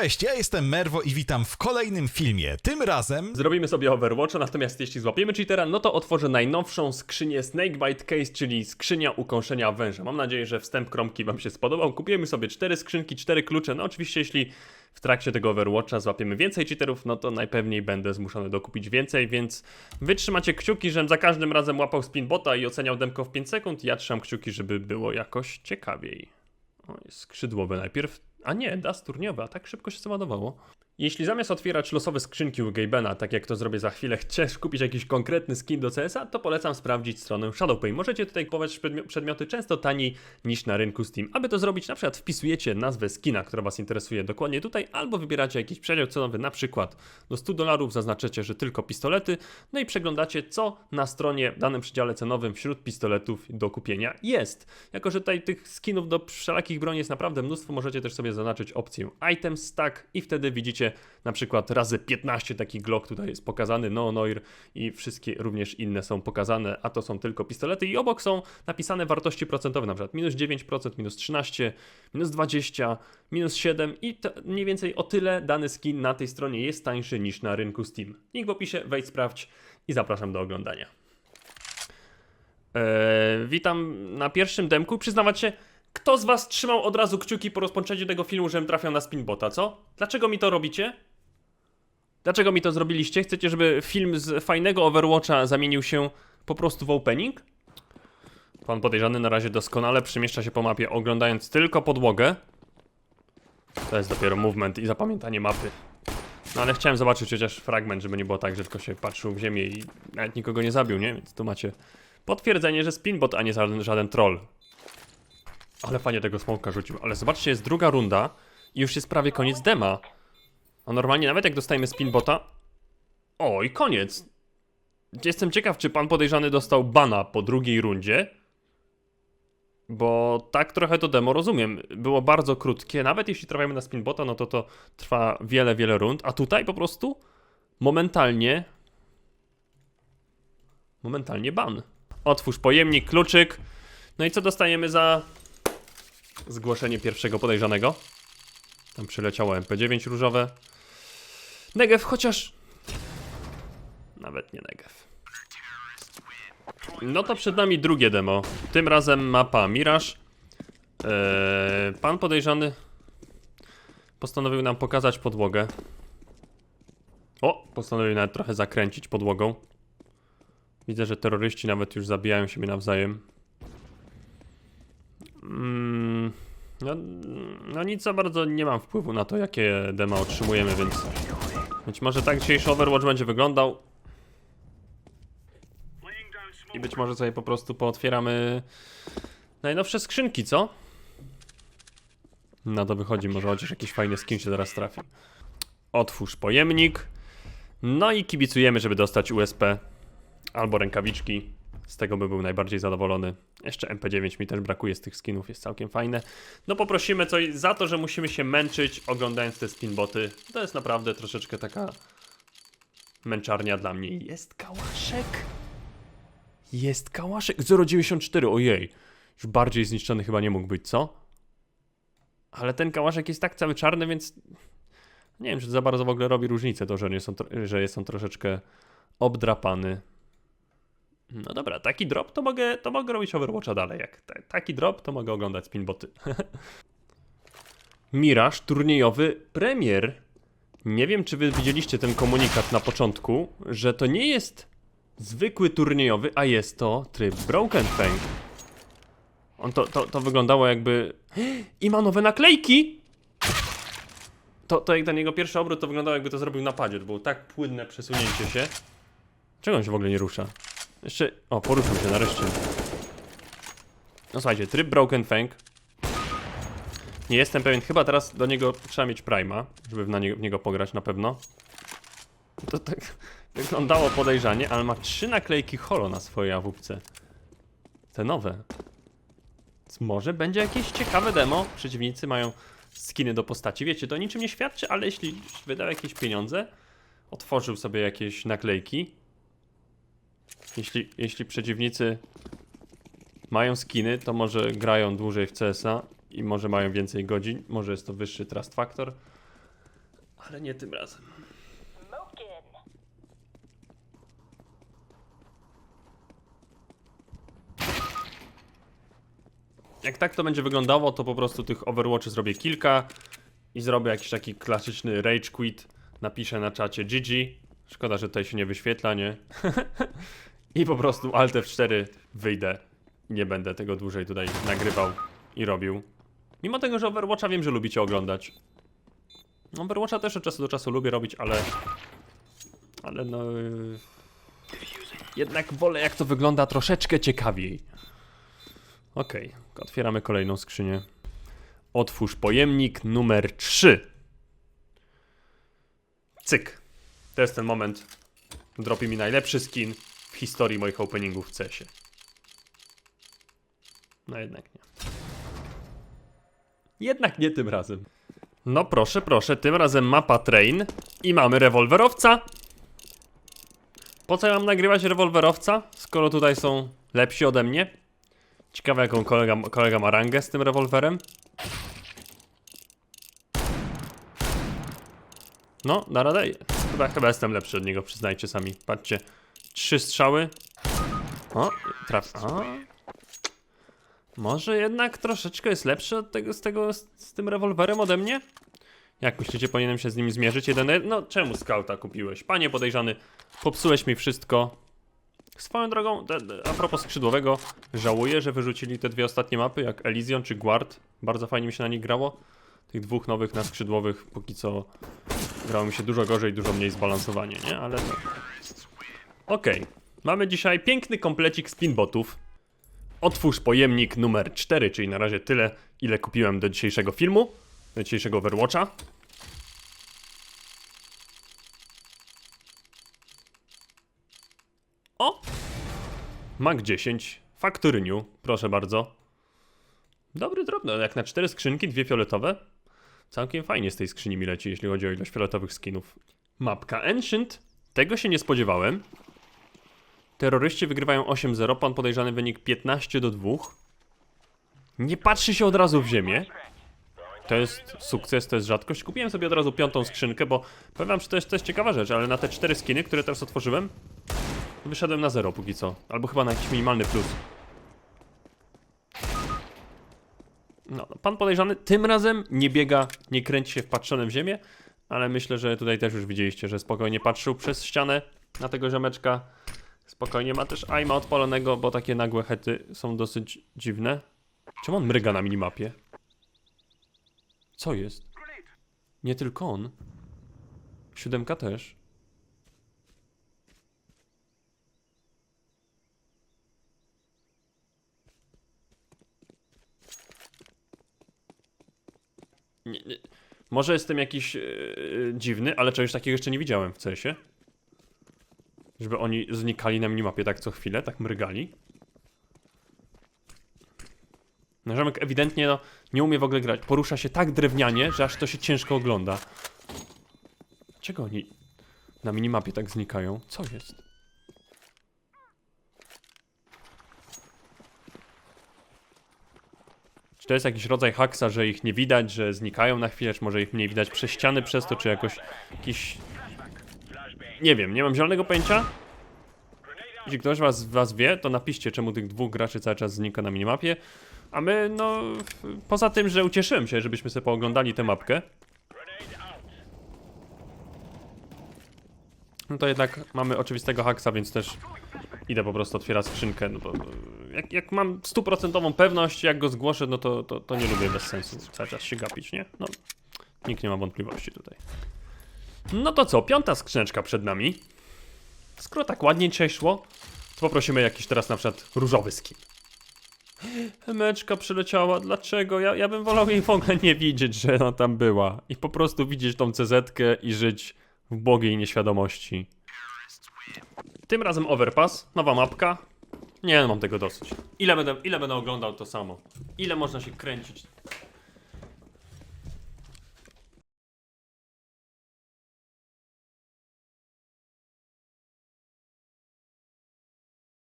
Cześć, ja jestem Merwo i witam w kolejnym filmie. Tym razem Zrobimy sobie Overwatcha, natomiast jeśli złapiemy cheatera, no to otworzę najnowszą skrzynię Snakebite Case, czyli skrzynia ukąszenia węża. Mam nadzieję, że wstęp kromki wam się spodobał. Kupiłem sobie cztery skrzynki, cztery klucze. No oczywiście, jeśli w trakcie tego Overwatcha złapiemy więcej cheaterów, no to najpewniej będę zmuszony dokupić więcej, więc wy trzymacie kciuki, żebym za każdym razem łapał spinbota i oceniał demko w 5 sekund. Ja trzymam kciuki, żeby było jakoś ciekawiej. O, skrzydłowe najpierw. A nie, das turniowy, a tak szybko się załadowało. Jeśli zamiast otwierać losowe skrzynki u Gabena, tak jak to zrobię za chwilę, chcesz kupić jakiś konkretny skin do CS-a, to polecam sprawdzić stronę Shadowpay. Możecie tutaj kupować przedmio- przedmioty często taniej niż na rynku Steam. Aby to zrobić, na przykład wpisujecie nazwę skina, która Was interesuje dokładnie tutaj, albo wybieracie jakiś przedział cenowy, na przykład do 100 dolarów, zaznaczycie, że tylko pistolety, no i przeglądacie, co na stronie w danym przedziale cenowym wśród pistoletów do kupienia jest. Jako, że tutaj tych skinów do wszelakich broni jest naprawdę mnóstwo, możecie też sobie zaznaczyć opcję Item Stack i wtedy widzicie na przykład razy 15 taki Glock tutaj jest pokazany, no Noir i wszystkie również inne są pokazane, a to są tylko pistolety i obok są napisane wartości procentowe, na przykład minus 9%, minus 13, minus 20, minus 7 i to mniej więcej o tyle dany skin na tej stronie jest tańszy niż na rynku Steam. Link w opisie, wejdź, sprawdź i zapraszam do oglądania. Eee, witam na pierwszym demku. Przyznawać się, kto z was trzymał od razu kciuki po rozpoczęciu tego filmu, żebym trafiał na spinbota, co? Dlaczego mi to robicie? Dlaczego mi to zrobiliście? Chcecie, żeby film z fajnego Overwatcha zamienił się po prostu w opening? Pan podejrzany na razie doskonale przemieszcza się po mapie, oglądając tylko podłogę. To jest dopiero movement i zapamiętanie mapy. No ale chciałem zobaczyć chociaż fragment, żeby nie było tak, że tylko się patrzył w ziemię i nawet nikogo nie zabił, nie? Więc tu macie potwierdzenie, że spinbot, a nie żaden, żaden troll. Ale fajnie tego smoka rzucił. Ale zobaczcie, jest druga runda i już jest prawie koniec dema. A normalnie nawet jak dostajemy spinbota... O, i koniec. Jestem ciekaw, czy pan podejrzany dostał bana po drugiej rundzie. Bo tak trochę to demo rozumiem. Było bardzo krótkie. Nawet jeśli trafiamy na spinbota, no to to trwa wiele, wiele rund. A tutaj po prostu momentalnie... Momentalnie ban. Otwórz pojemnik, kluczyk. No i co dostajemy za zgłoszenie pierwszego podejrzanego? Tam przyleciało MP9 różowe. Negev, chociaż... Nawet nie Negev. No to przed nami drugie demo. Tym razem mapa Mirage. Eee, pan podejrzany postanowił nam pokazać podłogę. O, postanowił nawet trochę zakręcić podłogą. Widzę, że terroryści nawet już zabijają siebie nawzajem. Mm, no, no nic za bardzo nie mam wpływu na to, jakie dema otrzymujemy, więc być może tak dzisiejszy Overwatch będzie wyglądał. I być może sobie po prostu pootwieramy najnowsze skrzynki, co? Na to wychodzi, może chociaż jakiś fajny skin się teraz trafi. Otwórz pojemnik. No i kibicujemy, żeby dostać USP albo rękawiczki. Z tego by był najbardziej zadowolony. Jeszcze MP9 mi też brakuje z tych skinów, jest całkiem fajne. No poprosimy coś za to, że musimy się męczyć oglądając te spinboty. To jest naprawdę troszeczkę taka męczarnia dla mnie. Jest kałaszek. Jest kałaszek 0,94, ojej. Już bardziej zniszczony chyba nie mógł być, co? Ale ten kałaszek jest tak cały czarny, więc nie wiem, czy za bardzo w ogóle robi różnicę to, że, nie są, że jest on troszeczkę obdrapany. No dobra, taki drop to mogę, to mogę robić Overwatcha dalej. Jak ta, taki drop, to mogę oglądać spinboty. Miraż turniejowy premier. Nie wiem, czy wy widzieliście ten komunikat na początku, że to nie jest zwykły turniejowy, a jest to tryb Broken Fang. On to, to, to wyglądało jakby... I ma nowe naklejki! To, to jak ten jego pierwszy obrót, to wyglądało jakby to zrobił na padzie. To było tak płynne przesunięcie się. Czego on się w ogóle nie rusza? Jeszcze. O, poruszył się nareszcie. No słuchajcie, tryb Broken Fang. Nie jestem pewien, chyba teraz do niego trzeba mieć Prima, żeby na w niego pograć na pewno. To tak wyglądało podejrzanie, ale ma trzy naklejki holo na swojej awupce. Te nowe. Więc może będzie jakieś ciekawe demo. Przeciwnicy mają skiny do postaci. Wiecie, to niczym nie świadczy, ale jeśli wydał jakieś pieniądze, otworzył sobie jakieś naklejki, jeśli, jeśli przeciwnicy mają skiny, to może grają dłużej w CS-a i może mają więcej godzin, może jest to wyższy trust factor. Ale nie tym razem. Jak tak to będzie wyglądało, to po prostu tych Overwatchy zrobię kilka i zrobię jakiś taki klasyczny rage quit. Napiszę na czacie GG. Szkoda, że tutaj się nie wyświetla, nie? I po prostu Alt F4 wyjdę. Nie będę tego dłużej tutaj nagrywał i robił. Mimo tego, że Overwatcha wiem, że lubicie oglądać. Overwatcha też od czasu do czasu lubię robić, ale... Ale no... yy, Jednak wolę jak to wygląda troszeczkę ciekawiej. Okej, otwieramy kolejną skrzynię. Otwórz pojemnik numer 3. Cyk. To jest ten moment. Dropi mi najlepszy skin w historii moich openingów w CS-ie. No jednak nie. Jednak nie tym razem. No proszę, proszę, tym razem mapa train i mamy rewolwerowca. Po co ja mam nagrywać rewolwerowca, skoro tutaj są lepsi ode mnie? Ciekawe jaką kolega, kolega ma rangę z tym rewolwerem. No, na radę. Chyba, chyba jestem lepszy od niego, przyznajcie sami. Patrzcie. Trzy strzały. O, traf. A. Może jednak troszeczkę jest lepszy od tego, z tego, z, z tym rewolwerem ode mnie? Jak myślicie, powinienem się z nim zmierzyć? Jeden? No, czemu skauta kupiłeś? Panie podejrzany, popsułeś mi wszystko. Swoją drogą, a propos skrzydłowego, żałuję, że wyrzucili te dwie ostatnie mapy, jak Elysion czy Guard. Bardzo fajnie mi się na nich grało. Tych dwóch nowych na skrzydłowych, póki co grało mi się dużo gorzej, dużo mniej zbalansowanie, nie? Ale no. Okej, mamy dzisiaj piękny komplecik spinbotów. Otwórz pojemnik numer 4, czyli na razie tyle, ile kupiłem do dzisiejszego filmu, do dzisiejszego Overwatcha. O! Mag 10, Factory New, proszę bardzo. Dobry drobno, jak na cztery skrzynki, dwie fioletowe. Całkiem fajnie z tej skrzyni mi leci, jeśli chodzi o ilość fioletowych skinów. Mapka Ancient, tego się nie spodziewałem. Terroryści wygrywają 8-0, pan podejrzany wynik 15 do 2. Nie patrzy się od razu w ziemię. To jest sukces, to jest rzadkość. Kupiłem sobie od razu piątą skrzynkę, bo powiem wam, że to jest, ciekawa rzecz, ale na te cztery skiny, które teraz otworzyłem, Wyszedłem na zero póki co. Albo chyba na jakiś minimalny plus. No, no, pan podejrzany tym razem nie biega, nie kręci się wpatrzonym w ziemię, ale myślę, że tutaj też już widzieliście, że spokojnie patrzył przez ścianę na tego ziomeczka. Spokojnie ma też aima odpalonego, bo takie nagłe hety są dosyć dziwne. Czemu on mryga na minimapie? Co jest? Nie tylko on. Siódemka też. Nie, nie. Może jestem jakiś yy, dziwny, ale czegoś takiego jeszcze nie widziałem w CS-ie. Żeby oni znikali na minimapie tak co chwilę, tak mrygali. No, ewidentnie no, nie umie w ogóle grać. Porusza się tak drewnianie, że aż to się ciężko ogląda. Czego oni na minimapie tak znikają? Co jest? Czy to jest jakiś rodzaj haksa, że ich nie widać, że znikają na chwilę, czy może ich nie widać przez ściany przez to, czy jakoś jakiś... Nie wiem, nie mam zielonego pojęcia. Jeśli ktoś was, was wie, to napiszcie, czemu tych dwóch graczy cały czas znika na minimapie. A my, no, poza tym, że ucieszyłem się, żebyśmy sobie pooglądali tę mapkę, no to jednak mamy oczywistego haksa, więc też idę po prostu otwierać skrzynkę, no bo jak, jak mam stuprocentową pewność, jak go zgłoszę, no to, to, to nie lubię bez sensu cały czas się gapić, nie? No, nikt nie ma wątpliwości tutaj. No to co, piąta skrzyneczka przed nami. Skoro tak ładnie dzisiaj szło, to poprosimy jakiś teraz na przykład różowy skin. Meczka przyleciała, dlaczego? Ja, ja bym wolał jej w ogóle nie widzieć, że ona tam była. I po prostu widzieć tą cz i żyć w błogiej nieświadomości. Tym razem Overpass, nowa mapka. Nie, mam tego dosyć. Ile będę, ile będę oglądał to samo? Ile można się kręcić